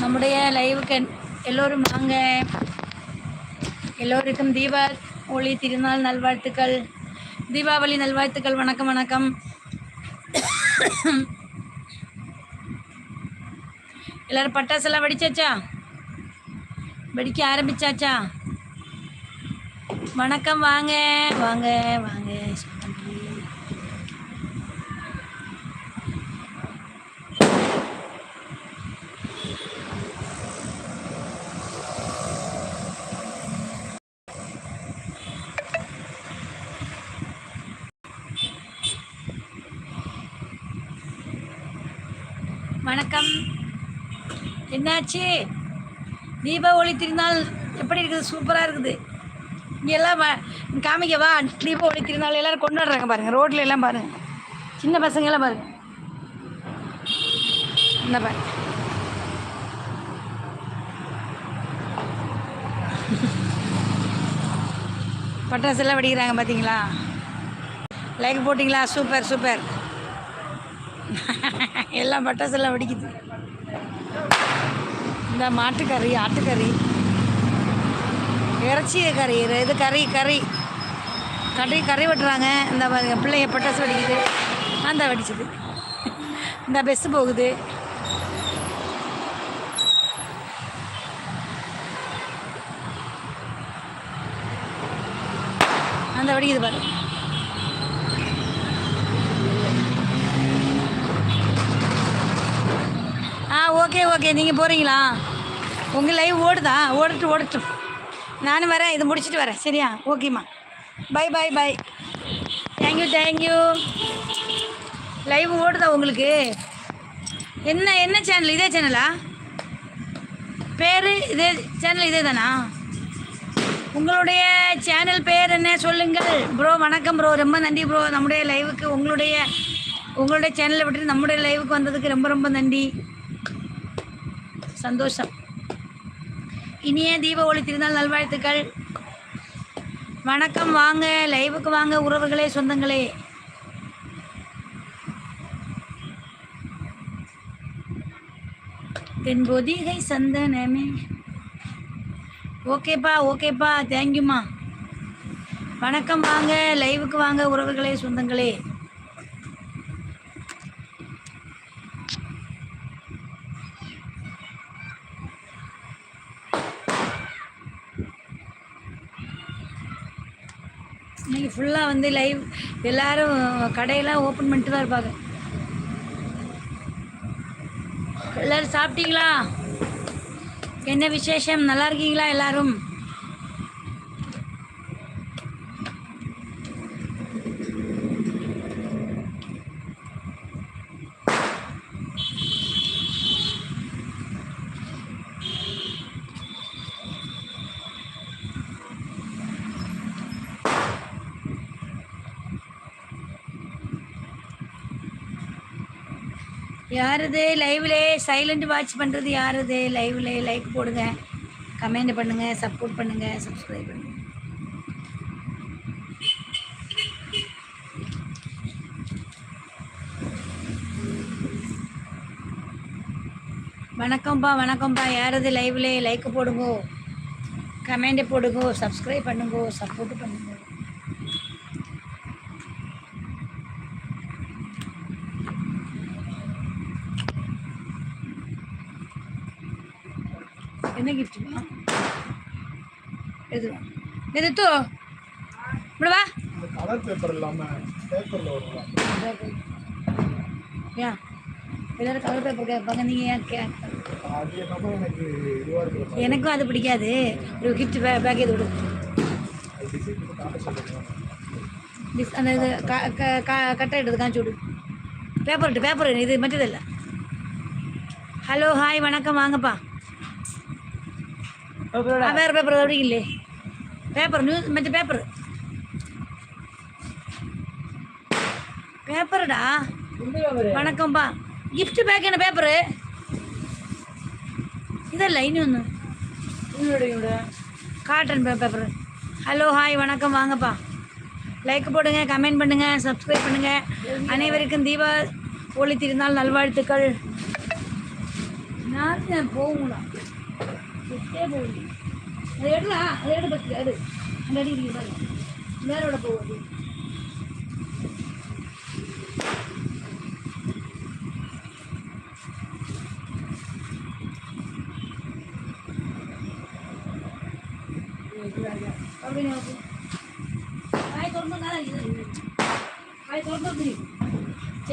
நம்முடைய லைவுக்கு எல்லோரும் வாங்க. எல்லோருக்கும் தீபா ஒளி திருநாள் நல்வாழ்த்துக்கள். தீபாவளி நல்வாழ்த்துக்கள். வணக்கம் வணக்கம். எல்லாரும் பட்டாசெல்லாம் வெடிச்சாச்சா? வெடிக்க ஆரம்பிச்சாச்சா? வணக்கம் வாங்க. வாங்க வாங்க சுமதி. வணக்கம் என்னாச்சு? தீபாவளி திருநாள் எப்படி இருக்குது? சூப்பராக இருக்குது. இங்கே எல்லாம் காமிக்கவா காமிக்கவா தீபாவளி திருநாள் எல்லோரும் கொண்டாடுறாங்க பாருங்கள் ரோட்டில் எல்லாம் பாருங்கள் சின்ன பசங்க எல்லாம் என்ன இந்த பாருங்க. பட்டாசு எல்லாம் வெடிக்கிறாங்க பார்த்தீங்களா லைக் போட்டிங்களா? Super super. எல்லாம் பட்டாசு எல்லாம் வெடிக்குது. இந்த மாட்டுக்கறி ஆட்டுக்கறி இறைச்சி கறி இது கறி கறி. கறி கறி வெட்டுறாங்க. இந்த பிள்ளைங்க பட்டாசு வெடிக்குது. அந்த வெடிச்சது. இந்த பெஸ்ஸு போகுது. அந்த வெடிக்குது பாரு. Okay okay. நீங்கள் போகிறீங்களா உங்கள் லைவ் ஓடுதா? ஓடட்டும் ஓடட்டும். நானும் வரேன். இது முடிச்சுட்டு வரேன். சரியா? ஓகேம்மா. Bye bye bye thank you thank you live ஓடுதா உங்களுக்கு? என்ன என்ன சேனல் இதே சேனலா பேர் இதே சேனல் இதே தானா? உங்களுடைய சேனல் பேர் என்ன? சொல்லுங்கள். ப்ரோ வணக்கம் ப்ரோ ரொம்ப நன்றி ப்ரோ நம்முடைய லைவுக்கு உங்களுடைய உங்களுடைய சேனலை விட்டுட்டு நம்முடைய லைவுக்கு வந்ததுக்கு ரொம்ப ரொம்ப நன்றி. சந்தோஷம். இனிய தீப ஒளி திருநாள் நல்வாழ்த்துக்கள். வணக்கம் வாங்க லைவுக்கு வாங்க உறவுகளே சொந்தங்களே. தென்பொதிகை சந்தனமே. ஓகேப்பா ஓகேப்பா தேங்க்யூம்மா வணக்கம் வாங்க லைவுக்கு வாங்க உறவுகளே சொந்தங்களே. இன்னைக்கு ஃபுல்லாக வந்து லைவ் எல்லாரும் கடையெல்லாம் ஓப்பன் பண்ணிட்டு தான் இருப்பாங்க. எல்லாரும் சாப்பிட்டீங்களா? என்ன விசேஷம்? நல்லா இருக்கீங்களா எல்லாரும்? யாருது? லைவ்லே சைலண்ட் வாட்ச் பண்ணுறது யாருது? லைவ்லே லைக் போடுங்க. கமெண்ட் பண்ணுங்க சப்போர்ட் பண்ணுங்க சப்ஸ்கிரைப் பண்ணுங்க. வணக்கம்ப்பா வணக்கம்ப்பா யாரது? லைவ்லே லைக் போடுங்கோ. கமெண்ட் போடுங்க சப்ஸ்கிரைப் பண்ணுங்க சப்போர்ட் பண்ணுங்க. கிஃப்ட்டுமா எது? எது இப்படி வா. கலர் பேப்பர் இல்லாம பேப்பர்ல வரும்ல யா? எல்லாரும் கலர் பேப்பர் கேட்பாங்க நீங்கள் ஏன் கே? எனக்கும் அது பிடிக்காது. ஒரு கிஃப்ட் பே பேக் இது விடு அந்த இது கட்டை எடுத்து காமிச்சு விடு பேப்பர் பேப்பர் இது மற்றது இல்லை. ஹலோ ஹாய் வணக்கம் வாங்கப்பா. வேறு பேப்பர் இல்லை பேப்பர் நியூஸ் மற்ற பேப்பர் பேப்பருடா வணக்கம்ப்பா gift பேக் என்ன பேப்பரு இதல்ல இன்னொன்று காட்டன் பேப்பர் ஹலோ ஹாய் வணக்கம் வாங்கப்பா. லைக் போடுங்க கமெண்ட் பண்ணுங்க சப்ஸ்கிரைப் பண்ணுங்க. அனைவருக்கும் தீபா ஒளி திருநாள் நல்வாழ்த்துக்கள். நான் போகுங்களா விட்டே போகுது அதை எடுலா அதை எடு பத்து எடு அந்த அடி இருக்கு பாரு வேறோட போகுது.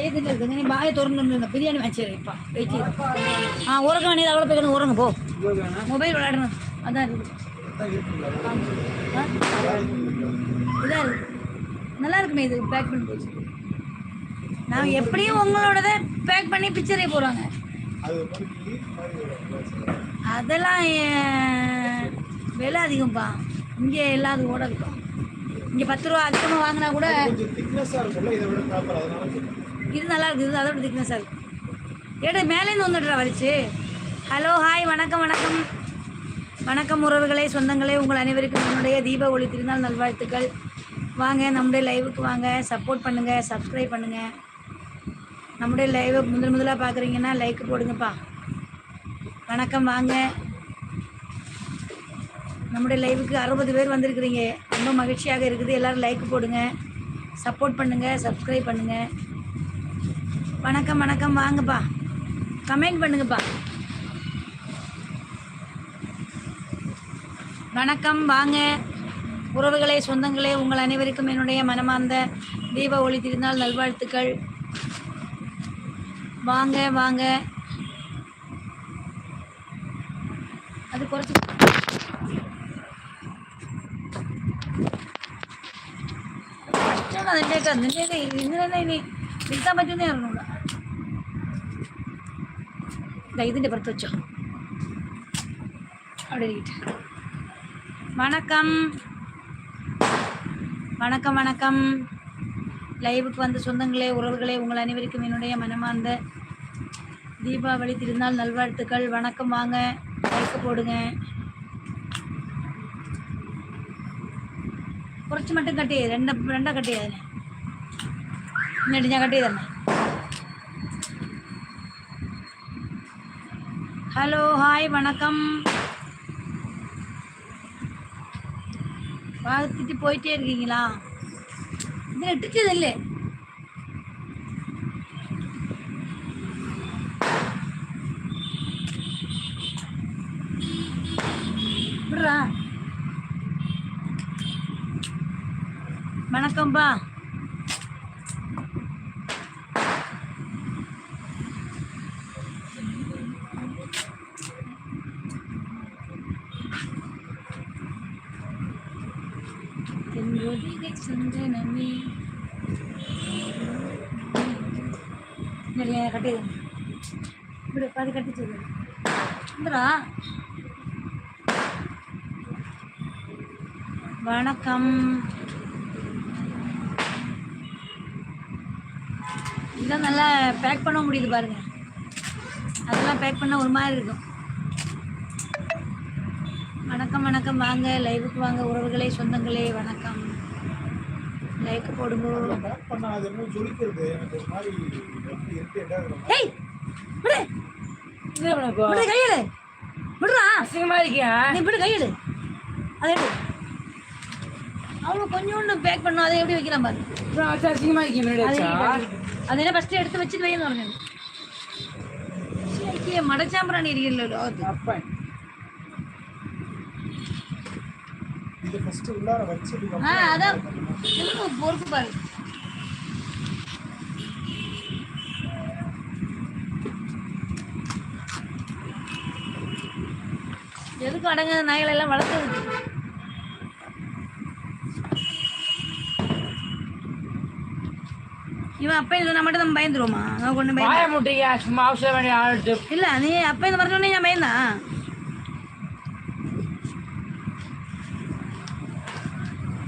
நீ பாயை திறந்து பிரியாணி வச்சிரு இப்போ வெயிட் ஆ உறக்க வேண்டியது அவ்வளோ போய் உறங்க போ மொபைல் விளையாடணும் அதான் இருக்குது ஆ? இருக்கு நல்லா இருக்குமே இது பேக் பண்ணி போச்சு நாங்கள் எப்படியும் உங்களோடத பேக் பண்ணி பிக்சரே போகிறாங்க அதெல்லாம் விலை அதிகம்ப்பா இங்கே இல்லாத ஓட இருக்கும் இங்கே பத்து ரூபா அதிகமாக வாங்கினா கூட கொஞ்சம் திக்னஸாக இருக்கும்ல இது நல்லா இருக்குது இது அதோட திக்னஸாக இருக்கு. ஏடு மேலேருந்து வந்துடுறா வலிச்சு ஹலோ ஹாய் வணக்கம் வணக்கம். வணக்கம் உறவுகளே சொந்தங்களே உங்கள் அனைவருக்கும் என்னுடைய தீப ஒளி திருநாள் நல்வாழ்த்துக்கள். வாங்க நம்முடைய லைவுக்கு வாங்க. சப்போர்ட் பண்ணுங்கள் சப்ஸ்கிரைப் பண்ணுங்கள் நம்முடைய லைவை முதல் முதலாக பார்க்குறீங்கன்னா லைக் போடுங்கப்பா. வணக்கம் வாங்க. நம்முடைய லைவுக்கு அறுபது பேர் வந்திருக்கிறீங்க. ரொம்ப மகிழ்ச்சியாக இருக்குது. எல்லோரும் லைக் போடுங்க. சப்போர்ட் பண்ணுங்கள் சப்ஸ்கிரைப் பண்ணுங்கள் வணக்கம் வணக்கம். வாங்கப்பா. கமெண்ட் பண்ணுங்கப்பா. வணக்கம் வாங்க. உறவுகளே சொந்தங்களே உங்கள் அனைவருக்கும் என்னுடைய மனமார்ந்த தீப ஒளி திருநாள் நல்வாழ்த்துக்கள். வாங்க வாங்க. அது குறைச்சி நின்றேக்கா நின்றேக்கா இது நின்றேனே നിൽക്കാൻ പറ്റുന്നേ അറിഞ്ഞൂടാ ദാ ഇതിൻ്റെ പുറത്ത് വെച്ചോ അവിടെ ഇരിക്കട്ടെ வணக்கம் வணக்கம் வணக்கம் லைவுக்கு வந்த சொந்தங்களே உறவுகளே உங்கள் அனைவருக்கும் என்னுடைய மனமார்ந்த தீபாவளி திருநாள் நல்வாழ்த்துக்கள் வணக்கம் வாங்க லைக் போடுங்க കുറച്ച് മട്ടും കട്ട് ചെയ്ത് രണ്ട് രണ്ടാ കട്ട് ചെയ്തതിനെ എന്നിട്ട് ഞാൻ കട്ട് ചെയ്തന്നെ ஹலோ ஹாய் வணக்கம் வாழ்த்துட்டு போயிட்டே இருக்கீங்களா இது இட்டுச்சதில்லை விடுறா வணக்கம்ப்பா இப்படி பாதி கட்டி சொல்லு இந்தரா வணக்கம். இதெல்லாம் நல்லா பேக் பண்ண முடியுது பாருங்க. அதெல்லாம் பேக் பண்ண ஒரு மாதிரி இருக்கும். வணக்கம் வணக்கம். வாங்க லைவுக்கு வாங்க. உறவுகளே சொந்தங்களே வணக்கம். லைக் போடுங்க. பேக் பண்ணா அது என்ன ஜொலிக்கிறது. எனக்கு ஒரு மாதிரி எப்படி இருக்கு என்ன ஏய் விடு என்ன பண்ண இப்போ விடு கையெடு விடுறா. அசிங்கமா இருக்கியா? நீ விடு கையெடு அதை எடு கொஞ்சோண்டு பேக் பண்ணோம் அதை எப்படி வைக்கிறான் பாரு. அசிங்கமா இருக்கீங்க அதை என்ன ஃபஸ்ட்டு எடுத்து வச்சுட்டு வைன்னு மடச்சாம்பிராணி எரியல அப்பன் இது ஃபர்ஸ்ட் உள்ளார வச்சதுக்கு ஆ அப்புறம் அதான் எதுக்கு அடங்காத நாய்களை எல்லாம் வளர்த்துறது இவன் அப்ப சொன்னா மட்டும் நம்ம பயந்துருவோமா? நான் கொண்டு பயம் முட்டியா சும்மா அவசரம் வேண்டிய ஆள் எடுத்து. இல்ல நீ அப்ப இந்த மரத்துல நான் பயந்தா?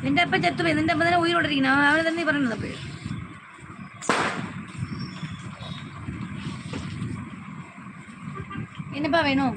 எந்த அப்ப செத்து போய் எந்த அப்ப உயிரோட இருக்கீங்க அவன் அவன் பண்ணணும் அப்படி என்னப்பா வேணும்?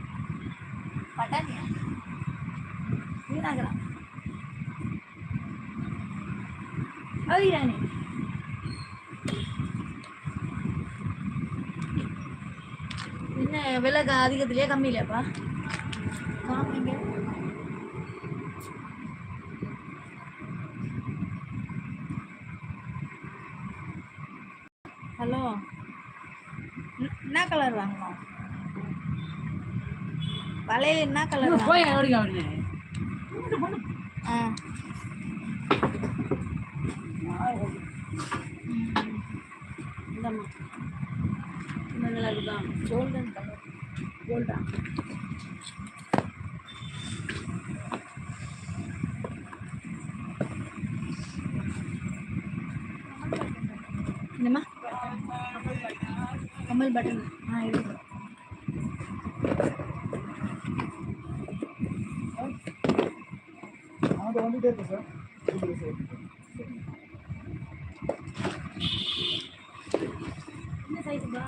விலை க- அதிகத்திலேயே கம்மி இல்லையாப்பா காமிங்க ஹலோ என்ன கலர் வாங்கணும்? வளையல் என்ன கலர் போய் ஆ. இந்தம்மா. இந்த கலர் தான் கோல்டன் கோல்டா என்னம்மா? கமல் பட்டன் ஆ இருக்கு அது வந்துட்டே இருக்கு சரி. என்ன சைஸுப்பா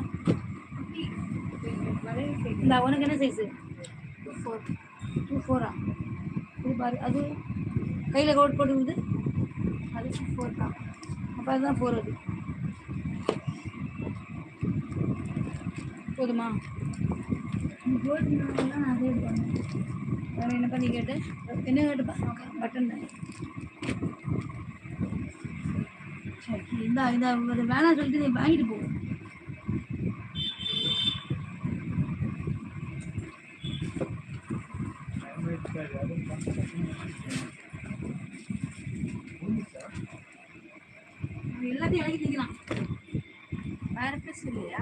இந்த உனக்கு என்ன சைஸு டூ ஃபோர் டூ ஃபோரா இது பாரு அது கையில் கோட் போட்டுக்குது அது ஃபோர் தான். அப்போ அதுதான் ஃபோர் அது. போதுமா? அதே வேறு என்ன பண்ணி கேட்டு? என்ன கேட்டுப்பா பட்டன் தான். சரி இந்த இந்த வேணாம் சொல்லிட்டு நீ வாங்கிட்டு போகும் சரி, அதுவும் பண்ணி- ஒண்ணு சார். அவன் எல்லாத்தையும் இறக்கி நிற்கிறான் வேற ட்ரெஸ் இல்லையா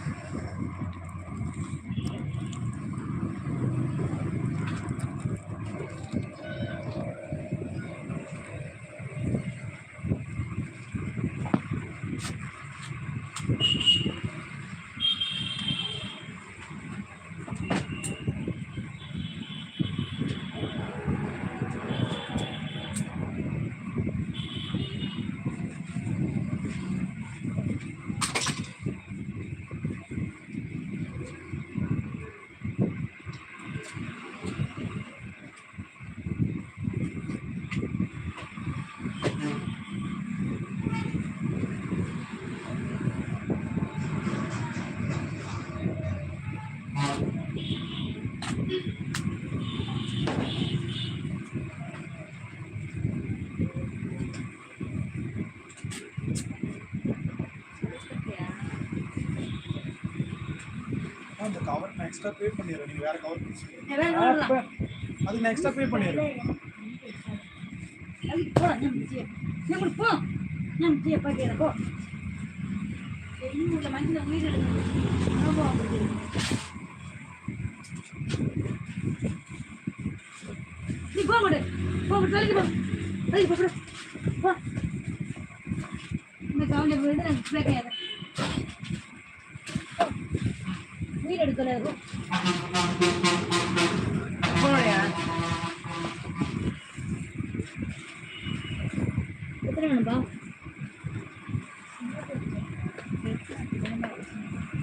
ஆ, இந்த கவர் நான் எக்ஸ்ட்ரா பே பண்ணிடுறேன். நீங்க வேற கவர் அதுக்கு நான் எக்ஸ்ட்ரா பே பண்ணிடுறேன். அதுக்கு போடா நான் முடிச்சியே நான் கூட போ நான் முடிச்சியே பாட்டியா போ இன்னும் உள்ள மஞ்சள் வீடு எடுக்கணும் போ அப்படி நீ போக மாட்டே போ தலைக்கு போ தலைக்கு போ போடு. போ இந்த கவலை போயிட்டு எனக்கு பிள்ளை கிடையாது வீடு எடுக்கல இருக்கும் போறியா எத்தனை வேணும்பா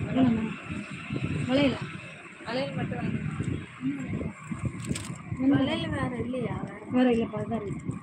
வேணுமா வளையல வளையல் மட்டும் வளையல் வேற இல்லையா? வேற இல்லைப்பா அதான் இருக்கு.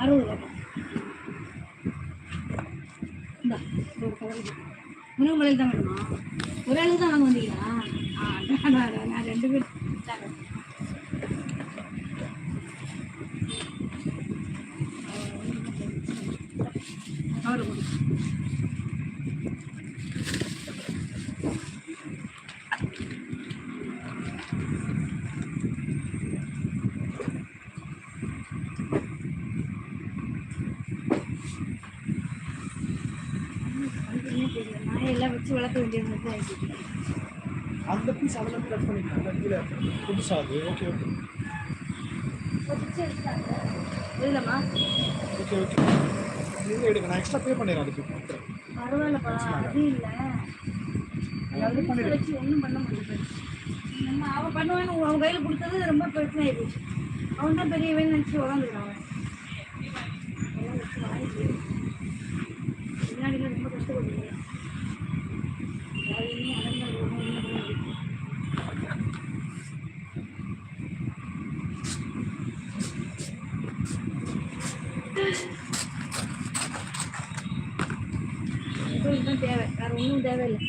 அறுபது ரூபா. இந்தா இதோட கலர் முருங்கமலையில் தான் வேணுமா? ஒரு ஆளுக்கு தான் வாங்க வந்தீங்களா ஆ நான் ரெண்டு பேர். வேண்டியது தான் ஆகிடுச்சு அந்த பீஸ் அதில் கட் பண்ணிக்கலாம் கீழே புதுசா அது. ஓகே ஓகே இல்லைம்மா ஓகே ஓகே நீங்கள் எடுங்க. நான் எக்ஸ்ட்ரா பே பண்ணிடுறேன் அதுக்கு. பரவாயில்லப்பா. அது இல்லை. அது பண்ணிடுறேன் வச்சு ஒன்றும் பண்ண முடியாது நம்ம அவன் பண்ணுவான்னு அவன் கையில் கொடுத்தது ரொம்ப பிரச்சனை ஆயிடுச்சு அவன் தான் பெரிய வேலை நினச்சி வாங்கி முன்னாடிலாம் ரொம்ப கஷ்டப்படுறேன் யாரையுமே அடங்காது ஒன்றும் ஒன்றும் பண்ண முடியாது இதுதான் தேவை வேறு ஒன்றும் தேவையில்லை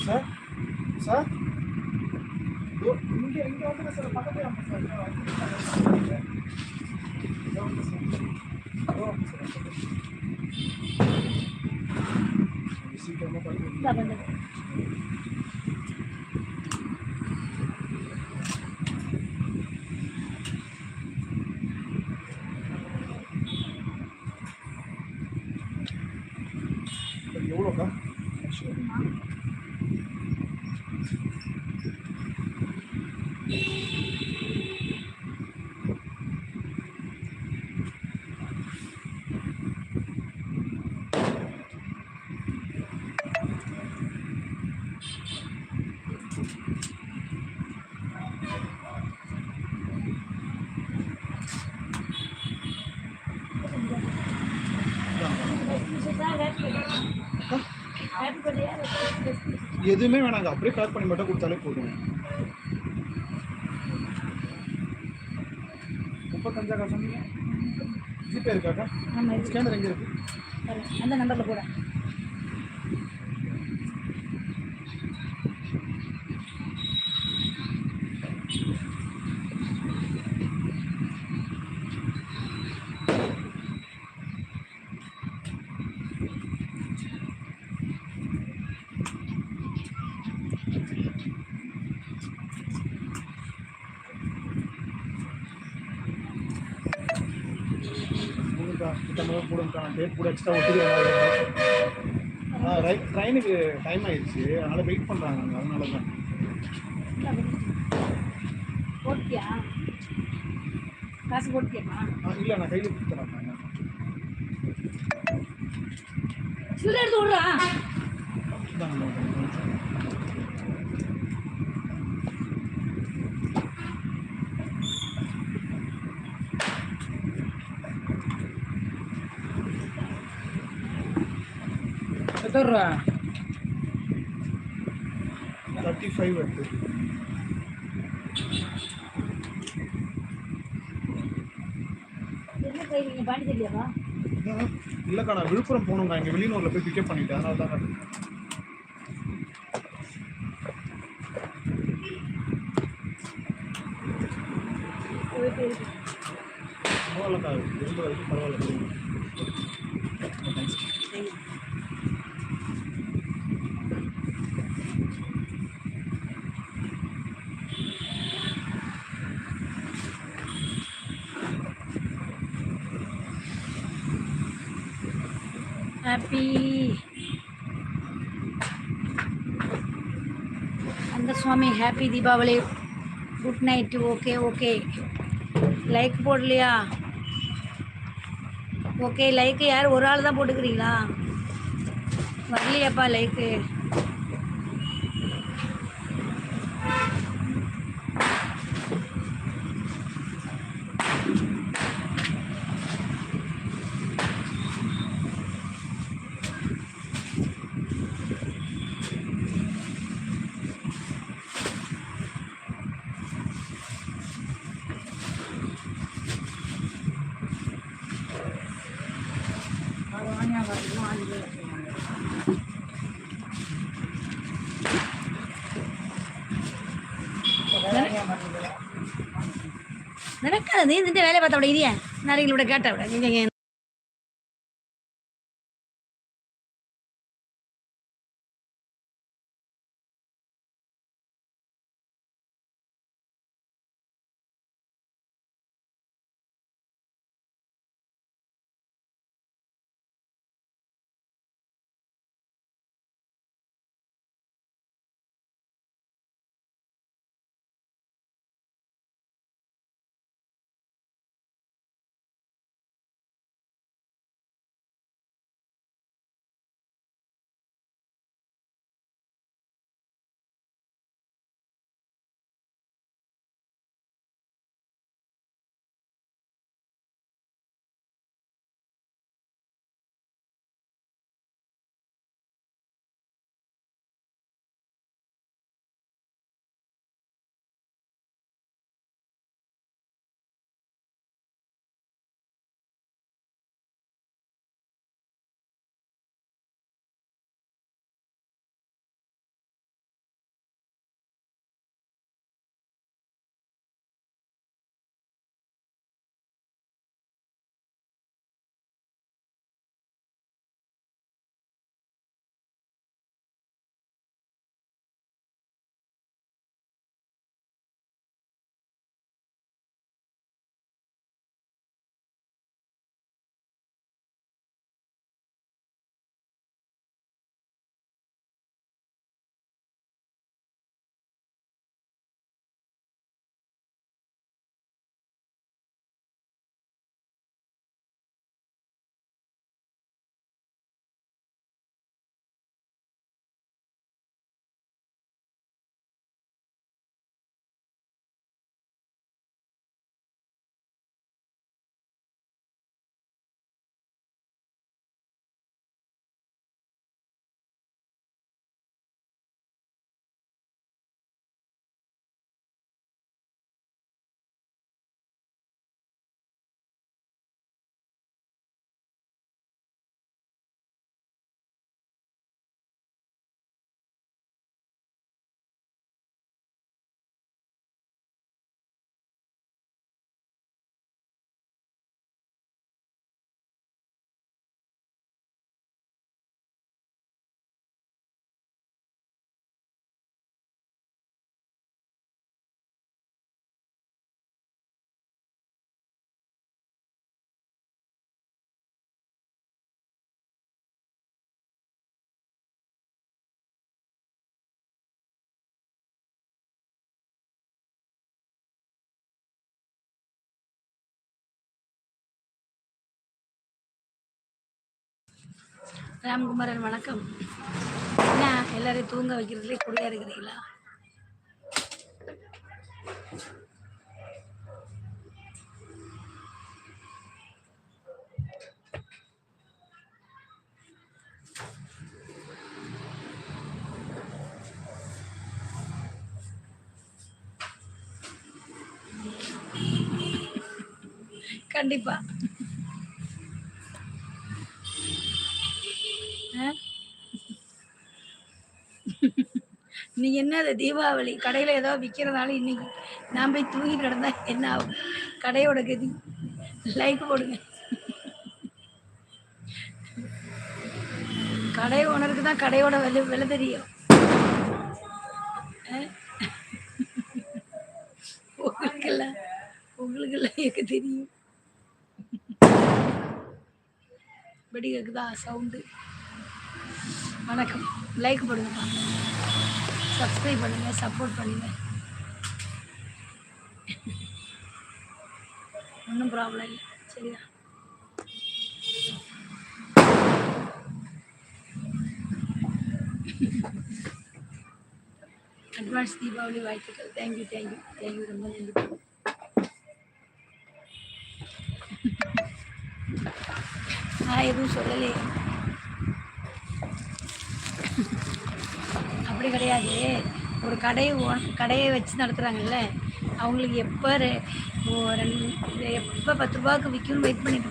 சார் சார் இதோ இங்கே இங்கே வந்து சார் பக்கத்துல வாங்க சார் இதோ வந்து சார். இதோ வந்து சார். இதோ வந்து சார். சீக்கிரமா பண்ணுங்க இந்தா பண்ணுங்க எவ்வளோக்கா ஹாப்பி பர்த்டே எதுவுமே வேணாங்க. அப்படியே பேக் பண்ணி மட்டும் கொடுத்தாலே போதும். முப்பத்தஞ்சாக்கா சொன்னீங்க. ஜிபே இருக்காக்கா ஸ்கேனர் எங்கே இருக்கு? அந்த நம்பரில் கூட கொடுங்கக்கா கிட்ட கொடுங்கக்கா நான் டேட் கூட எக்ஸ்ட்ரா ஒட்டி ரைட் ட்ரெயினுக்கு டைம் ஆயிடுச்சு. அதனால் வெயிட் பண்ணுறாங்க அதனால தான் போட்டியா காசு போட்டியாப்பா ஆ இல்லை நான் கையில் கொடுத்துறேன் சில்லறை எடுத்து விட்றா. எத்தனை ரூபா தேர்ட்டி ஃபைவ் வருது இல்லைக்கா நான் விழுப்புரம் போகணுங்க இங்கே வெளியூரில் போய் பிக்கப் பண்ணிட்டேன். அதனால தான் போயிட்டு இருக்கு பரவாயில்லக்கா இருந்த வரைக்கும் பரவாயில்ல ஹாப்பி அந்த Swami happy Deepavali. Good night okay okay like போடலையா? ஓகே லைக்கு யார்? ஒரு ஆள் தான் போட்டுக்கிறீங்களா? வரலையாப்பா லைக்கு நடக்காது. நீ நின்று வேலையை பார்த்த விட இரியா நாளைக்கு கேட்ட விட நீங்கள் ராம்குமாரன் வணக்கம். என்ன எல்லாரையும் தூங்க வைக்கிறதுலே குடியா இருக்கிறீங்களா கண்டிப்பா. இன்னைக்கு என்ன அது தீபாவளி? கடையில் ஏதோ விற்கிறதால இன்னைக்கு நான் போய் தூங்கி கிடந்தா என்ன ஆகும்? கடையோட கதி. லைக் போடுங்க. கடை ஓனருக்கு தான் கடையோட விலை விலை தெரியும். ஆ? உங்களுக்கெல்லாம் உங்களுக்கெல்லாம் எனக்கு தெரியும். வெடி கேக்குதா சவுண்டு வணக்கம். லைக் பண்ணுங்கப்பா சப்ஸ்கிரைப் பண்ணுங்க. சப்போர்ட் பண்ணுங்க. ஒன்றும் ப்ராப்ளம் இல்லை. சரியா? அட்வான்ஸ் தீபாவளி வாழ்த்துக்கள். தேங்க்யூ தேங்க்யூ தேங்க்யூ ரொம்ப நன்றி. நான் எதுவும் சொல்லலையே. கிடையாது. ஒரு கடையை கடையை வச்சு நடத்துகிறாங்கல்ல அவங்களுக்கு எப்போ ரெ- ரெண்டு எப்போ பத்து ரூபாய்க்கு விற்கும்னு வெயிட் பண்ணிட்டு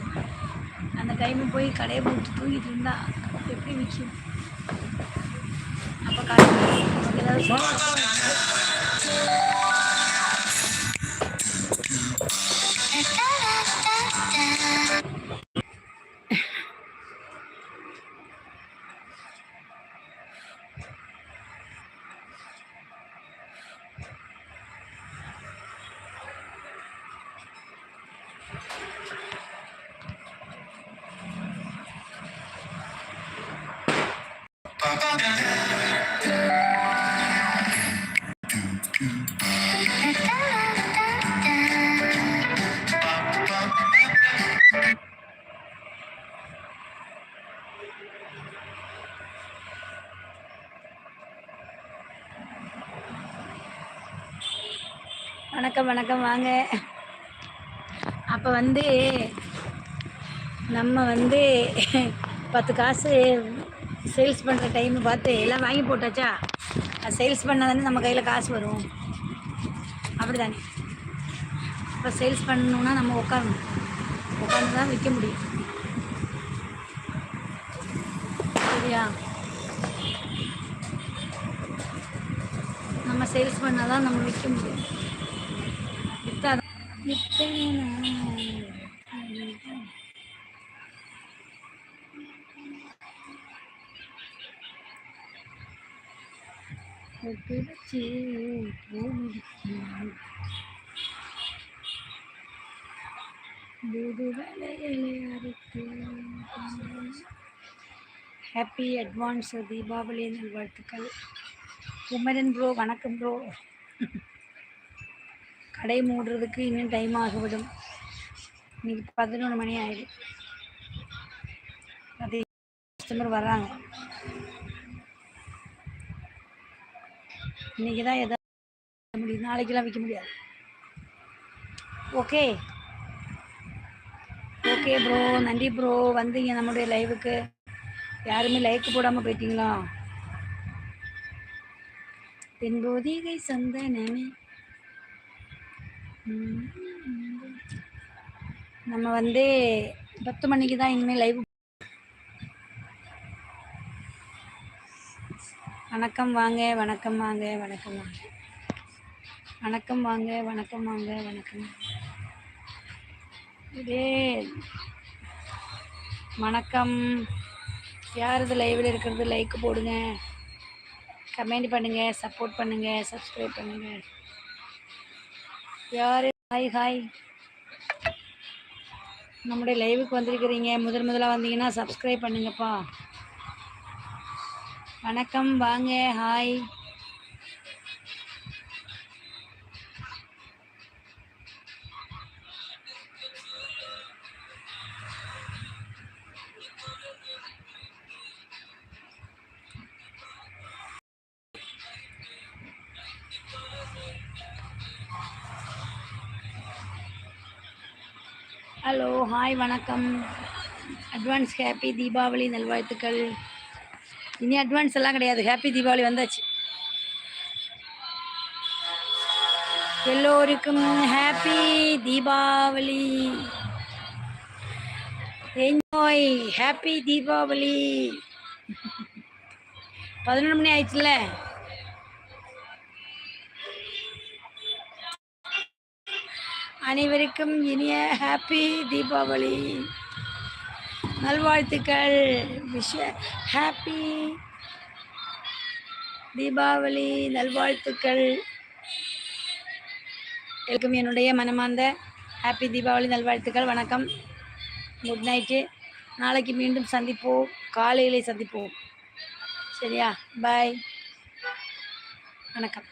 அந்த டைமு போய் கடையை போட்டு தூங்கிட்டு இருந்தா எப்படி விற்கும் அப்போ கடை நமக்கு ஏதாவது வணக்கம் வணக்கம் வாங்க. அப்போ வந்து நம்ம வந்து பத்து காசு சேல்ஸ் பண்ணுற டைம் பார்த்து எல்லாம் வாங்கி போட்டாச்சா? அது சேல்ஸ் பண்ணால் தானே நம்ம கையில் காசு வரும். அப்படி தானே இப்போ சேல்ஸ் பண்ணணுன்னா நம்ம உட்காரணும். உட்காந்து தான் விற்க முடியும். சரியா? நம்ம சேல்ஸ் பண்ணால் தான் நம்ம விற்க முடியும். ஹாப்பி அட்வான்ஸ் தீபாவளி நல்வாழ்த்துக்கள் குமரன் ப்ரோ வணக்கம் ப்ரோ கடை மூடுறதுக்கு இன்னும் டைம் ஆகிவிடும். இன்னைக்கு பதினொன்று மணி ஆயிடும் அது கஸ்டமர் வர்றாங்க இன்னைக்கு தான் எதாவது முடியும். நாளைக்கெல்லாம் விற்க முடியாது. ஓகே ஓகே ப்ரோ நன்றி ப்ரோ வந்தீங்க நம்முடைய லைவுக்கு யாருமே லைக் போடாமல் போயிட்டீங்களா? தென்போதிகை சந்தனமே. ம். நம்ம வந்து பத்து மணிக்கு தான் இனிமேல் லைவ் வணக்கம் வாங்க வணக்கம் வாங்க வணக்கம் வாங்க. வணக்கம் வாங்க வணக்கம் வாங்க வணக்கம் வாங்க. இதே வணக்கம். யார் இது லைவில் இருக்கிறது? லைக் போடுங்க. கமெண்ட் பண்ணுங்க சப்போர்ட் பண்ணுங்க சப்ஸ்கிரைப் பண்ணுங்க. யார்? ஹாய் ஹாய் நம்முடைய லைவுக்கு வந்திருக்கிறீங்க. முதல் முதலாக வந்தீங்கன்னா சப்ஸ்கிரைப் பண்ணுங்கப்பா. வணக்கம். வாங்க. ஹாய் ஹாய் வணக்கம். அட்வான்ஸ் ஹாப்பி தீபாவளி நல்வாழ்த்துக்கள். இனி அட்வான்ஸ் எல்லாம் கிடையாது. ஹாப்பி தீபாவளி வந்தாச்சு. எல்லோருக்கும் happy Deepavali enjoy happy Deepavali பதினொன்று மணி ஆயிடுச்சுல்ல? அனைவருக்கும் இனிய ஹாப்பி தீபாவளி. நல்வாழ்த்துக்கள். விஷ ஹாப்பி தீபாவளி நல்வாழ்த்துக்கள். எல்லாருக்கும் என்னுடைய மனமார்ந்த ஹாப்பி தீபாவளி நல்வாழ்த்துக்கள். வணக்கம். குட் நைட்டு நாளைக்கு மீண்டும் சந்திப்போம். காலையிலே சந்திப்போம். சரியா? பாய் வணக்கம்.